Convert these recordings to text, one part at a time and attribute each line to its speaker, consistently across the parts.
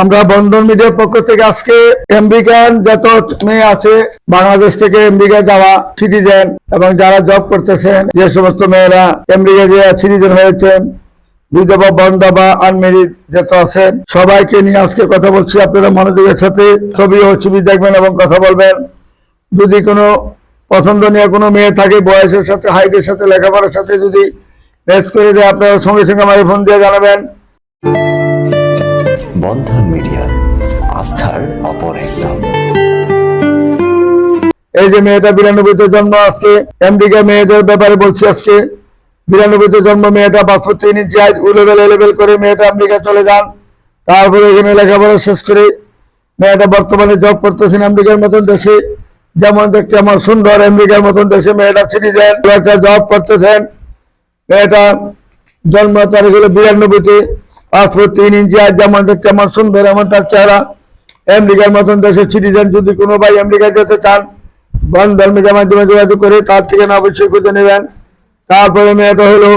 Speaker 1: আমরা বন্ধন মিডিয়ার পক্ষ থেকে আজকে আমেরিকান যত মেয়ে আছে, বাংলাদেশ থেকে আমেরিকা যাওয়া সিটিজেন এবং যারা জব করতেছেন, যে সমস্ত মেয়েরা আমেরিকা যে সিটিজেন হয়েছেন, বিধবা বন্ধা বা আনমেরিড যত আছেন, সবাইকে নিয়ে আজকে কথা বলছি। আপনারা মনোযোগের সাথে ছবি ও ছবি দেখবেন এবং কথা বলবেন। যদি কোনো পছন্দনীয় কোনো মেয়ে থাকে, বয়সের সাথে, হাইটের সাথে, লেখাপড়ার সাথে যদি ম্যাচ করে দেয়, আপনারা সঙ্গে সঙ্গে আমার ফোন দিয়ে জানাবেন।
Speaker 2: বন্ধন মিডিয়া। আস্থার অপর এক নাম।
Speaker 1: এই যে মেয়েটা বিরানব্বইতে জন্ম আজকে আমেরিকা মেয়েদের ব্যাপারে বলছি আজকে। বিরানব্বইতে জন্ম মেয়েটা পাসপোর্ট তিন inch height O level A level করে মেয়েটা আমেরিকা চলে যান। তারপরে এখানে লেখাপড়া শেষ করে মেয়েটা বর্তমানে জব করতেছেন আমেরিকার মতন দেশে। যেমন দেখতে আমার সুন্দর আমেরিকার মতন দেশে মেয়েটা সিটিজেন একটা জব করতেছেন। মেয়েটা জন্ম তারিখ হলো বিরানব্বইতে। পাসপোর্ট তিন ইঞ্চি, আর যেমন দেখতে আমার সুন্দর এমন তার চেহারা। আমেরিকার মতন দেশের সিটিজেন যদি কোনো ভাই আমেরিকা যেতে চান বন্ধন মিডিয়ার মাধ্যমে যোগাযোগ করে তার ঠিকানা অবশ্যই খুঁজে নেবেন। তারপরে মেয়েটা হলো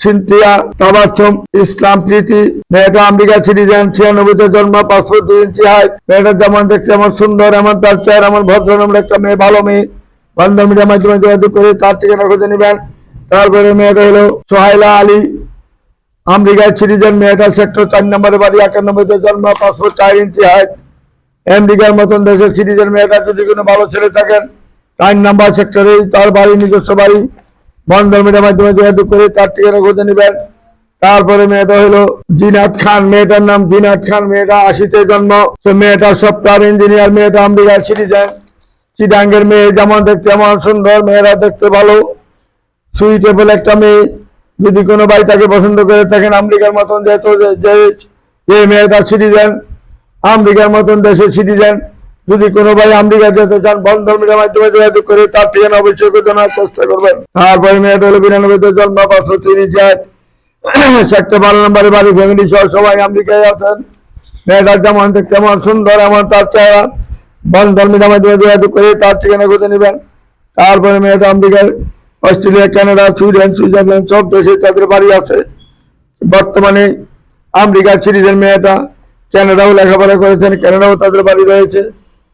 Speaker 1: সিনথিয়া তাবাচ্ছম ইসলাম প্রীতি। মেয়েটা আমেরিকা সিটিজেন ছিয়ানব্বইতে জন্ম, পাসপোর্ট দুই ইঞ্চি হাইট মেয়েটা যেমন দেখতে এমন সুন্দর এমন তার চেহারা এমন ভদ্র নম্বর একটা মেয়ে, ভালো মেয়ে। বন্ধন মিডিয়ার মাধ্যমে যোগাযোগ করে তার ঠিকানা খুঁজে নেবেন। তারপরে মেয়েটা হলো সোহাইলা আলী। আমেরিকার সিটিজেন মেয়েটা সেক্টর চার নম্বরে বাড়ি, একানব্বইতে জন্ম পাসপোর্ট চার ইঞ্চি হাইট আমেরিকার মতন দেশের সিটিজেন মেয়েটা যদি কোনো ভালো ছেলে থাকেন, চার নাম্বার সেক্টরে তার বাড়ি, নিজস্ব বাড়ি। বন্ধন মিডিয়ার মাধ্যমে যোগাযোগ করে তার ঠিকানা খুঁজে নেবেন। তারপরে মেয়েটা হলো জিনাত খান। মেয়েটার নাম জিনাত খান। মেয়েটা আশিতে জন্ম। সে মেয়েটা সফটওয়্যার ইঞ্জিনিয়ার, মেয়েটা আমেরিকার সিটিজেন। চিটাঙ্গের মেয়ে যেমন দেখতে এমন সুন্দর, মেয়েরা দেখতে ভালো। সুইটেবল একটা মেয়ে। যদি কোনো ভাই তাকে পছন্দ করে, থাকেন আমেরিকার মতন যেহেতু যে- যে সিটিজেন আমেরিকার মতন দেশের সিটিজেন যদি কোনো ভাই আমেরিকা যেতে চান বন্ধন মাধ্যমে যোগাযোগ করে তার ঠিকানা অবশ্যই জানার চেষ্টা করবেন। তারপরে মেয়েটা হলো বিরানব্বইতে জন্ম পাঁচশো তিরিশ যায় চারটে বারো নম্বরে বাড়ি ফ্যামিলি সহ সবাই আমেরিকায় আছেন। মেয়েটা যেমন এমন সুন্দর, এমন তার চেহারা। বন্ধন মিডিয়ার মাধ্যমে যোগাযোগ করে তার ঠিকানা খুঁজে নেবেন। তারপরে মেয়েটা আমেরিকায় অস্ট্রেলিয়া, কানাডা, সুইডেন, সুইজারল্যান্ড, সব দেশে তাদের বাড়ি আছে। বর্তমানে আমেরিকার সিটিজেন মেয়েটা কানাডাও লেখাপড়া করেছেন, কানাডাও তাদের বাড়ি রয়েছে।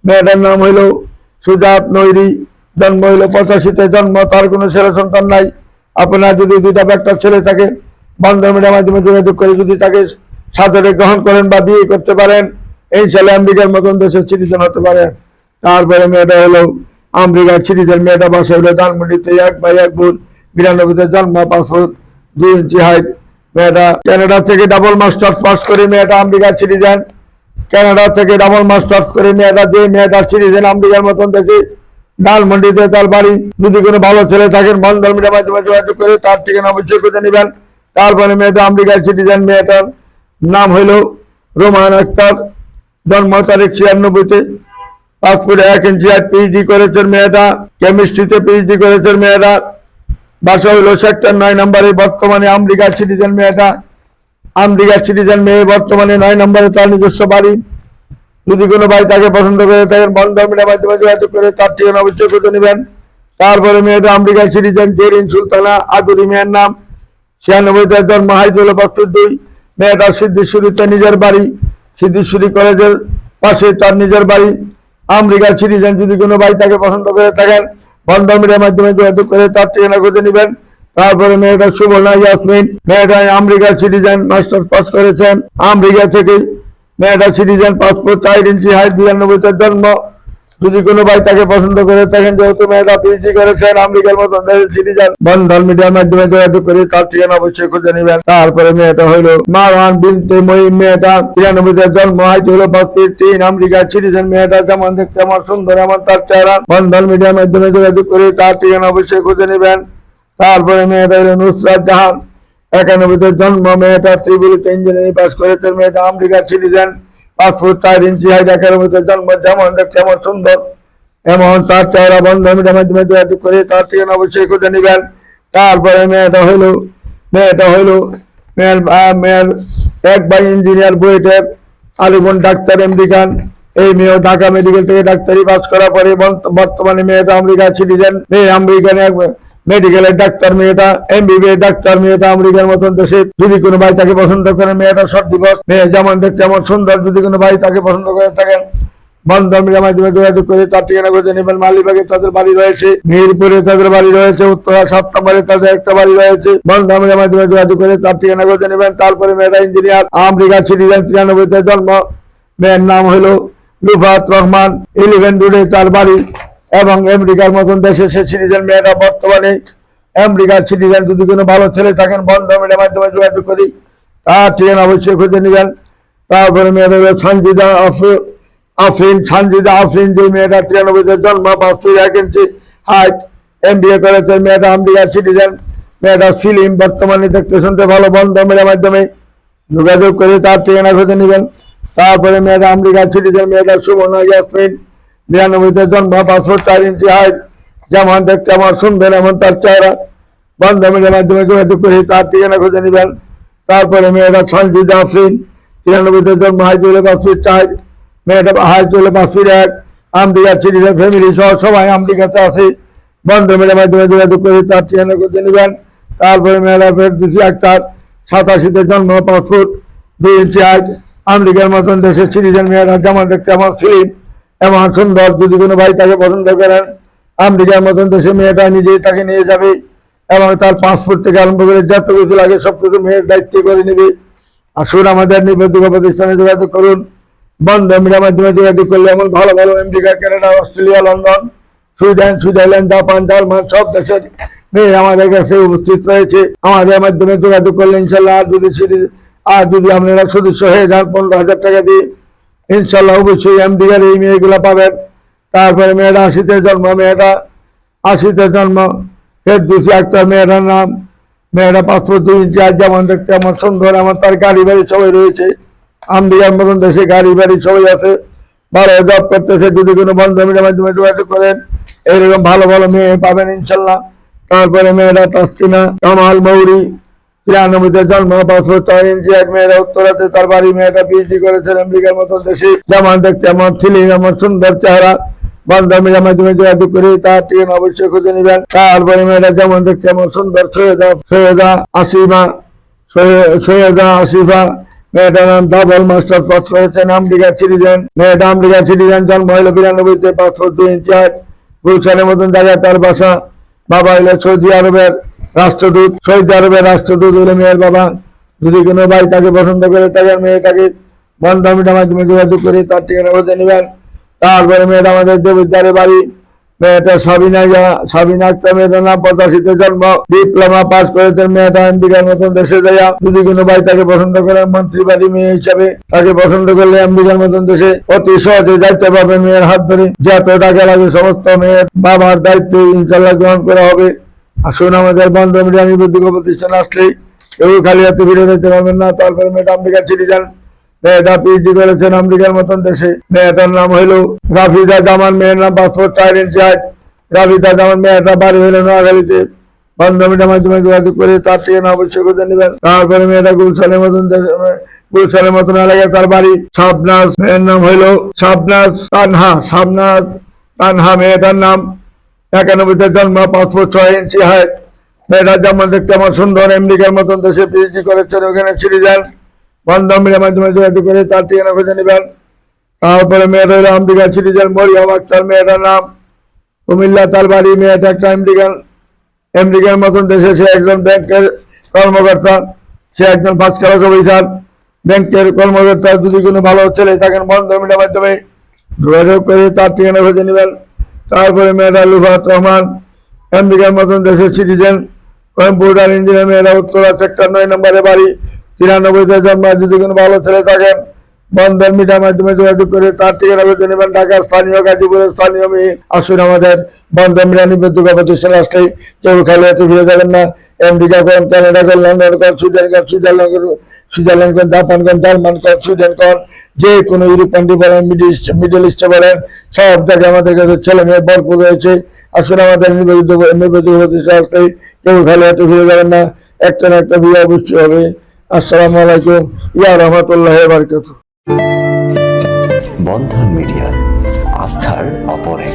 Speaker 1: মেয়েটার নাম হইল সুজাত নৈরি, জন্ম হইল পঁচাশিতে, জন্ম তার কোনো ছেলে সন্তান নাই। আপনার যদি দুইটা একটা ছেলে থাকে বন্ধন মিডিয়ার মাধ্যমে যোগাযোগ করে যদি তাকে সাদরে গ্রহণ করেন বা বিয়ে করতে পারেন এই ছেলে আমেরিকার মতন দেশের সিটিজেন হতে পারেন তারপরে মেয়েটা হলো আমেরিকার সিটিজেন মেয়েটা বাসা হলো ধানমন্ডিতে এক ভাই, এক বোন, বিরানব্বইতে জন্ম পাসপোর্ট দুই ইঞ্চি হাইট মেয়েটা কানাডা থেকে ডাবল মাস্টার্স পাস করে মেয়েটা আমেরিকার সিটিজেন। কানাডা থেকে ডাবল মাস্টার্স করে মেয়েটা, যে মেয়েটা সিটিজেন আমেরিকার মতন দেখে ডালমন্ডিতে তার বাড়ি। যদি কোনো ভালো ছেলে থাকেন বন্ধন মিডিয়ার মাধ্যমে যোগাযোগ করে তার ঠিকানা অবশ্যই খুঁজে নেবেন। তারপরে মেয়েটা আমেরিকার সিটিজেন, মেয়েটার নাম হইল রোমান আক্তার। জন্ম তারিখ ছিয়ানব্বইতে। পাসপোর্টে এক ইঞ্চি আর পিএইচডি করেছেন মেয়েটা কেমিস্ট্রিতে পিএইচডি করেছেন মেয়েটা। বাসা হইল সেক্টর নয় নম্বরে, বর্তমানে আমেরিকার সিটিজেন মেয়েটা। আমেরিকার সিটিজেন মেয়ে বর্তমানে নয় নম্বরে তার নিজস্ব বাড়ি। যদি কোনো ভাই তাকে পছন্দ করে থাকেন, বন্ধন মিডিয়ার মাধ্যমে যোগাযোগ করে তার ঠিকানা অবশ্যই খুঁজে নেবেন। তারপরে মেয়েটা আমেরিকার সিটিজেন জেরিন সুলতানা, আদুরি মেয়ের নাম। ছিয়ানব্বইতে জন্ম হাইদুল বাস্তুর দুই। মেয়েটা সিদ্ধেশ্বরীতে নিজের বাড়ি, সিদ্ধেশ্বরী কলেজের পাশে তার নিজের বাড়ি। আমেরিকার সিটিজেন যদি কোনো ভাই তাকে পছন্দ করে থাকেন, বন্ধন মিডিয়ার মাধ্যমে যোগাযোগ করে তার ঠিকানা খুঁজে নেবেন। তারপরে মেয়েটা সুবর্ণা ইয়াসমিন, মেয়েটা আমেরিকার সিটিজেন মাস্টার পাস করেছেন। আমেরিকা থেকে মেয়েটা সিটিজেন পাসপোর্ট চার ইঞ্চি হাইট বিরানব্বইতে জন্ম। যদি কোনো ভাই তাকে পছন্দ করে থাকেন, যেহেতু মেয়েটা পিএইচডি করেছেন আমেরিকার মতন সিটিজেন বন্ধন মাধ্যমে যোগাযোগ করে, তার ঠিকানা অবশ্যই খুঁজে নেবেন। তারপরে মেয়েটা হইল মারওয়ান বিনতে মেয়েটা তিরানব্বইতে জন্ম হলো তিন মেয়েটা যেমন দেখতে আমার সুন্দর এমন তার চেহারা। বন্ধন মিডিয়ার মাধ্যমে যোগাযোগ করে, তার ঠিকানা অবশ্যই খুঁজে নেবেন। তারপরে মেয়েটা হলো নুসরাত জাহান, একানব্বইতে জন্ম, মেয়েটা ত্রিপুরিতে ইঞ্জিনিয়ারিং পাস করেছেন মেয়েটা আমেরিকার সিটিজেন পাসপোর্ট চার ইঞ্চি হাইট জন্ম যেমন দেখতে সুন্দর এমন তার চেহারা বন্ধ করে তার ঠিকানা অবশ্যই খুঁজে নেবেন তারপরে মেয়েটা হইল মেয়েটা হইল মেয়ের মেয়ের এক ভাই ইঞ্জিনিয়ার বুয়েটের আলিবন ডাক্তার আমেরিকান এই মেয়ে ঢাকা মেডিকেল থেকে ডাক্তারি পাস করার পরে বর্ত- বর্তমানে মেয়েটা আমেরিকা সিটিজেন মেয়ে আমেরিকান এক মেডিকেলের ডাক্তার মেয়েটা এমবিবিএস ডাক্তার মেয়েটা, আমেরিকার মতন দেশে যদি কোনো ভাই তাকে পছন্দ করে, মেয়েটা শর্ট দিবস মেয়ে যেমন দেখতে এমন সুন্দর, যদি কোনো ভাই তাকে পছন্দ করে থাকেন মাধ্যমে করে বাড়ি রয়েছে বাড়ি রয়েছে, উত্তরা তাদের একটা বাড়ি রয়েছে। মাধ্যমে করে নেবেন। তারপরে ইঞ্জিনিয়ার তিরানব্বইতে জন্ম। মেয়ের নাম হলো লুফাত রহমান। ইলেভেন রোডে তার বাড়ি। এবং আমেরিকার মতন দেশে সে সিটিজেন মেয়েরা বর্তমানে আমেরিকার সিটিজেন যদি কোনো ভালো ছেলে থাকেন, বন্ধ বন্ধমের মাধ্যমে যোগাযোগ করি। তার ঠিকানা অবশ্যই খুঁজে নেবেন। তারপরে হলো সঞ্জিদা আফ- আফরিন সঞ্জিদা আফরিন যে মেয়েটা তিরানব্বইতে জন্ম, পাঁচ ফিট এক inch height M B A করেছে মেয়েটা আমেরিকার সিটিজেন মেয়েটা ফিল্ম বর্তমানে দেখতে শুনতে ভালো, বন্ধ বন্ধমের মাধ্যমে যোগাযোগ করে তার ঠিকানা খুঁজে নেবেন। তারপরে মেয়েটা আমেরিকার সিটিজেন মেয়েটা সুবর্ণা ইয়াসমিন। বিরানব্বইতে জন্ম পাঁচশো চার ইঞ্চি হাইট যেমন দেখতে আমার সুন্দর এমন তার চেহারা। বন্ধমের মাধ্যমে যোগাযোগ করে, তার ঠিকানা খুঁজে নেবেন। তারপরে মেয়েটা সঞ্জিদা আফরিন তিরানব্বইতে জন্ম হাইট হলে পাঁচ ফিট চার মেয়েটা হাইট হলে পাঁচ ফিট এক। আমেরিকার সিটিজেন ফ্যামিলি সহ সবাই আমেরিকাতে আছে। বন্ধমের মাধ্যমে যোগাযোগ করে, তার ঠিকানা খুঁজে নেবেন। তারপরে মেয়েরা ফের দুশি আক্তার সাতাশিতে জন্ম পাঁচ ফুট দুই ইঞ্চি হাইট আমেরিকার মতন দেশের সিটিজেন মেয়েরা যেমন দেখতে এমন ফিল্ম এমন সুন্দর যদি কোনো ভাই তাকে পছন্দ করেন, আমেরিকার মতন দেশে মেয়েটা নিজেই তাকে নিয়ে যাবে এবং তার পাসপোর্ট থেকে আরম্ভ করে যত কিছু লাগে সব কিছু মেয়ের দায়িত্ব করে নেবে। আসুন আমাদের নিবেদিত প্রতিষ্ঠানে যোগাযোগ করুন। বন্ধ মিডিয়ার মাধ্যমে যোগাযোগ করলে এমন ভালো ভালো America Canada Australia London Sweden Switzerland Japan German সব দেশের মেয়ে আমাদের কাছে উপস্থিত রয়েছে। আমাদের মাধ্যমে যোগাযোগ করলে ইনশাল্লাহ আর যদি আর যদি আপনারা সদস্য হয়ে যান, পনেরো হাজার টাকা দিয়ে ইনশাল্লাহ অবশ্যই আমেরিকার এই মেয়েগুলো পাবেন। তারপরে মেয়েরা আশিতে জন্ম, মেয়েটা আশিতে জন্ম। ফের দুশি একটা মেয়েটার নাম। মেয়েরা পাসপোর্ট দুই ইঞ্চি, আর যেমন দেখতে আমার সুন্দর, আমার তার গাড়ি বাড়ি সবাই রয়েছে। আমেরিকার মতন দেশে গাড়ি বাড়ি সবাই আছে। ভালো জব করতেছে, যদি কোনো বন্ধমের মাধ্যমে যোগাযোগ করেন, এইরকম ভালো ভালো মেয়ে পাবেন ইনশাল্লাহ তারপরে মেয়েরা তাস্তিনা কামাল মৌরি। তিরানব্বইতে জন্ম, পাঁচশো ছয় মেয়েরা উত্তরাতে তার বাড়ি মেয়েটা পিএইচডি করেছেন আমেরিকার মতন দেশে। যেমন দেখতে আমার ছিলেন আমার সুন্দর চেহারা। বান্ধবীর তার মেয়েটার নাম ডাবল মাস্টার মেয়েটা বিরানব্বইতে দুই মতন জায়গায় তার বাসা। বাবা হলো সৌদি আরবের রাষ্ট্রদূত সৌদি আরবের রাষ্ট্রদূত হলো মেয়ের বাবা। যদি কোনো ভাই তাকে পছন্দ করে, তাকে মেয়ে তাকে বন্ধমিটার মাধ্যমে যোগাযোগ করে, তার ঠিকানা বলতে নেবেন। তারপরে মেয়েটা আমাদের দেবিদ্বারে বাড়ি। মেয়েটা সাবিনা সাবিনা আক্তার, মেয়েটার নাম পঁচাশিতে জন্ম। ডিপ্লোমা পাস করেছেন মেয়েটা আমেরিকার মতন দেশে যাইয়া যদি কোনো ভাই তাকে পছন্দ করেন মন্ত্রী বাড়ি মেয়ে হিসাবে তাকে পছন্দ করলে আমেরিকার মতন দেশে অতি সহজে যাইতে পারবে মেয়ের হাত ধরে। যত টাকা লাগে সমস্ত মেয়ের বাবার দায়িত্ব ইনশাল্লাহ গ্রহণ করা হবে। আসুন আমাদের বন্ধ মিডিয়া নিবন্ধিক প্রতিষ্ঠান আসলেই কেউ খালি হাতে ফিরে যেতে পারবেন না। তারপরে মেয়েটা আমেরিকা সিটিজেন মেয়েটা পিএইচডি করেছেন আমেরিকার মতন দেশে। মেয়েটার নাম হইল রাফিদা জামান, মেয়ের নাম পাসপোর্ট চার ইঞ্চি হাইট রাফিদা জামান, মেয়েটা বাড়ি হইল নোয়াখালীতে। বান্ধবীটার মাধ্যমে যোগাযোগ করে তার থেকে না অবশ্যই করে নেবেন। তারপরে মেয়েটা গুলশানের মতন দেশে, গুলশানের মতন এলাকায় তার বাড়ি শাবনাজ। মেয়ের নাম হইল শাবনাজ তানহা শাবনাজ তানহা মেয়েটার নাম একানব্বইতে জন্ম পাসপোর্ট ছয় ইঞ্চি হাইট যেমন দেখতে আমার সুন্দর, আমেরিকার মতন দেশে পিএইচডি করেছেন, ওখানে ছিঁড়ে যান। বন্ধমের মাধ্যমে যোগাযোগ করে তার ঠিকানা খুঁজে নেবেন। তারপরে মেয়েটা হলো আমেরিকা সিটিজেন মরিয়ম আক্তার মেয়েটার নাম কুমিল্লা, তার বাড়ি মেয়েটা একটা আমেরিকান, আমেরিকার মতন দেশে সে একজন ব্যাংকের কর্মকর্তা, সে একজন ফার্স্ট ক্লাস অফিসার ব্যাংকের কর্মকর্তা, যদি কোনো ভালো ছেলে থাকেন বন্ধমের মাধ্যমে যোগাযোগ করে তার ঠিকানা খুঁজে নেবেন। তারপরে মেয়েরা লুফাত রহমান আমেরিকার মতন দেশের সিটিজেন কম্পিউটার ইঞ্জিনিয়ার মেয়েরা উত্তরা সেক্টর নয় নম্বরে বাড়ি তিরানব্বইতে জন্ম যদি কোনো ভালো ছেলে থাকেন, বন্ধন মিডিয়ার মাধ্যমে যোগাযোগ করে তার থেকে আবেদন নেবেন ঢাকার স্থানীয় গাজীপুরের স্থানীয় মেয়ে আসুন আমাদের বন্ধন মিডিয়া দুর্গা প্রতিষ্ঠান আসলেই কেউ খেলে ফিরে যাবেন না। আমেরিকা কোন কানাডা কোন লন্ডন কোন সুইডেন কোন সুইজারল্যান্ড কোন সুইজারল্যান্ড কোন জাপান কোন জার্মান কোন সুইডেন কোন যে কোনো ইউরোপ কান্ট্রি বলেন মিডিল মিডল ইস্টে বলেন, সব জায়গায় আমাদের কাছে ছেলে মেয়ে ভরপুর রয়েছে। আসলে আমাদের নিবেদিত নিবেদিত প্রতিষ্ঠান আসলেই কেউ খেলে এত ফিরে যাবেন না। একটা না একটা বিয়ে অবশ্যই হবে। আসসালামু আলাইকুম। ইয়া রহমতুল্লাহ বারকাতুহ।
Speaker 2: বন্ধন মিডিয়া, আস্থার অপর এক